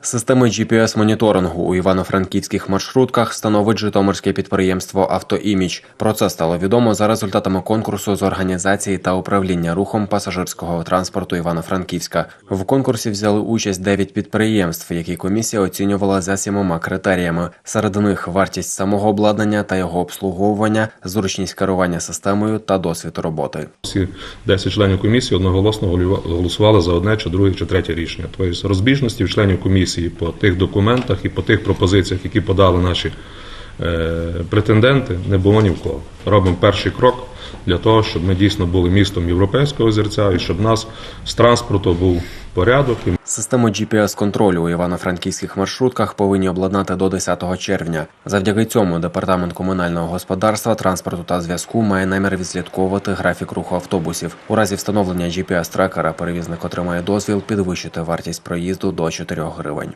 Системи GPS-моніторингу у івано-франківських маршрутках становить житомирське підприємство «Автоімідж». Про це стало відомо за результатами конкурсу з організації та управління рухом пасажирського транспорту Івано-Франківська. В конкурсі взяли участь 9 підприємств, які комісія оцінювала за сімома критеріями. Серед них вартість самого обладнання та його обслуговування, зручність керування системою та досвід роботи. Всі 10 членів комісії одноголосно голосували за одне чи друге чи третє рішення. Тобто розбіжності членів комісії по тих документах і по тих пропозиціях, які подали наші е, претенденти, не було ні в кого. Робимо перший крок для того, щоб ми дійсно були містом європейського зерця і щоб нас з транспорту був порядок і Систему GPS-контролю у івано-франківських маршрутках повинні обладнати до 10 червня. Завдяки цьому департамент комунального господарства, транспорту та зв'язку має намір відслідковувати графік руху автобусів. У разі встановлення GPS-трекера перевізник отримає дозвіл підвищити вартість проїзду до 4 гривень.